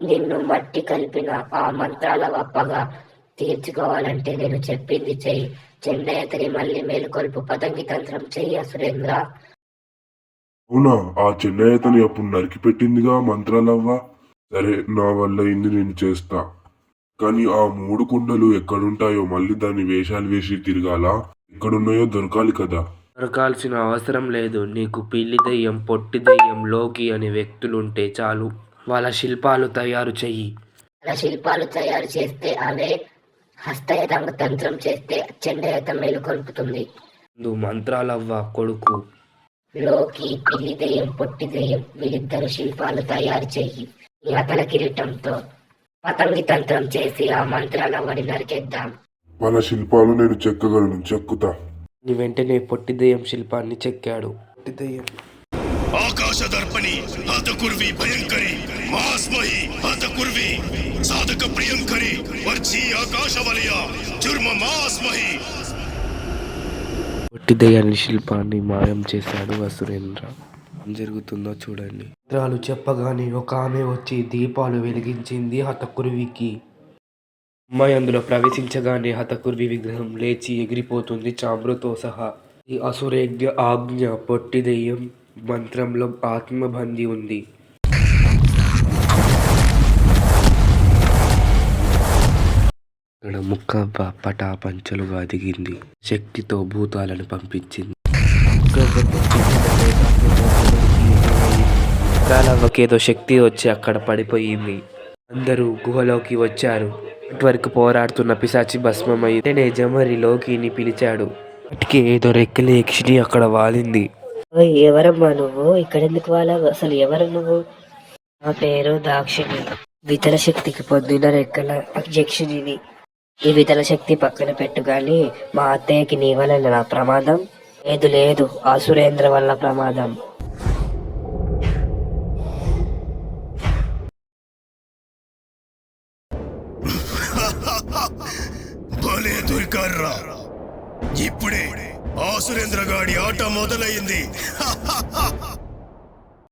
నిన్ను మట్టి కలిపిన ఆ మంత్రాల వప్పగా తీర్చుకోవాలంటే నేను చెప్పింది చెయ్యి. చెన్నయతని మళ్ళీ మేలుకొల్పు పతంగి తంత్రం చెయ్యి సురేంద్ర అవునా? ఆ చెన్నయ్యతని అప్పుడు నరికి పెట్టిందిగా మంత్రాలవ్వ? సరే నా వల్ల ఇంది నేను చేస్తా. కానీ ఆ మూడు కుండలు ఎక్కడుంటాయో మళ్ళీ దాని వేషాలు వేసి తిరగాల? ఎక్కడున్నాయో దొరకాలి కదా. దొరకాల్సిన అవసరం లేదు. నీకు పిల్లి దెయ్యం పొట్టి దెయ్యం లోకి అనే వ్యక్తులుంటే చాలు. వాళ్ళ శిల్పాలు తయారు చెయ్యి. శిల్పాలు తయారు చేస్తే అవే హస్తయతంగ తంత్రం చేస్తే చెండయత మేలుకొల్పుతుంది నువ్వు మంత్రాలవ్వ కొడుకు. లోకి పిల్లి దెయ్యం పొట్టి దెయ్యం వీళ్ళిద్దరు శిల్పాలు తయారు చెయ్యి. ఈ అతల కిరీటంతో పతంగి తంత్రం చేసి ఆ మంత్రాల వడి నరికేద్దాం. వాళ్ళ శిల్పాలు నేను చెక్కగలను చెక్కుతా. నీ వెంటనే పొట్టి దెయ్యం శిల్పాన్ని చెక్కాడు. పొట్టి దెయ్యం. ಆಕಾಶ ದರ್ಪಣಿ ಹತಕುರ್ವಿ ಭಯಂಕರಿ ಮಾಸ್ಮಹಿ ಹತಕುರ್ವಿ ಸಾಧಕ ಪ್ರಿಯಂಕರಿ ವರ್ಚಿ ಆಕಾಶ ವಲಯ ಚುರ್ಮ ಮಾಸ್ಮಹಿ పొట్టి దెయ్యాన్ని శిల్పాన్ని మాయం చేశాడు వసురేంద్ర ఏం జరుగుతుందో చూడండి మంత్రాలు చెప్పగానే ఒక ఆమె వచ్చి దీపాలు వెలిగించింది హతకురువికి అమ్మాయి అందులో ప్రవేశించగానే హతకుర్వి విగ్రహం లేచి ఎగిరిపోతుంది చామ్రుతో సహా ఈ అసురేగ్య ఆజ్ఞ పొట్టి దెయ్యం మంత్రంలో ఆత్మబంధి ఉంది. ఇక్కడ ముక్కవ్వ పటా పంచలుగా దిగింది శక్తితో భూతాలను పంపించింది. ఒకేదో శక్తి వచ్చి అక్కడ పడిపోయింది. అందరూ గుహలోకి వచ్చారు. వరకు పోరాడుతున్న పిశాచి భస్మమై వెంటనే జమరి లోకిని పిలిచాడు. అటుకే ఏదో రెక్కలేక్షిని అక్కడ వాలింది. ఎవరమ్మా నువ్వు? ఇక్కడెందుకు వాళ్ళ అసలు ఎవరు నువ్వు? నా పేరు దాక్షిణి. వితల శక్తికి పొందిన రెక్కల అధ్యక్షుడిని ఈ వితల శక్తి పక్కన పెట్టు గాని మా అత్తయ్యకి నీ వల్ల నా ప్రమాదం? లేదు లేదు. ఆ సురేంద్ర వల్ల ప్రమాదం. భలే దొరికారా ఇప్పుడే ఆ సురేంద్ర గాడి ఆట మొదలైంది.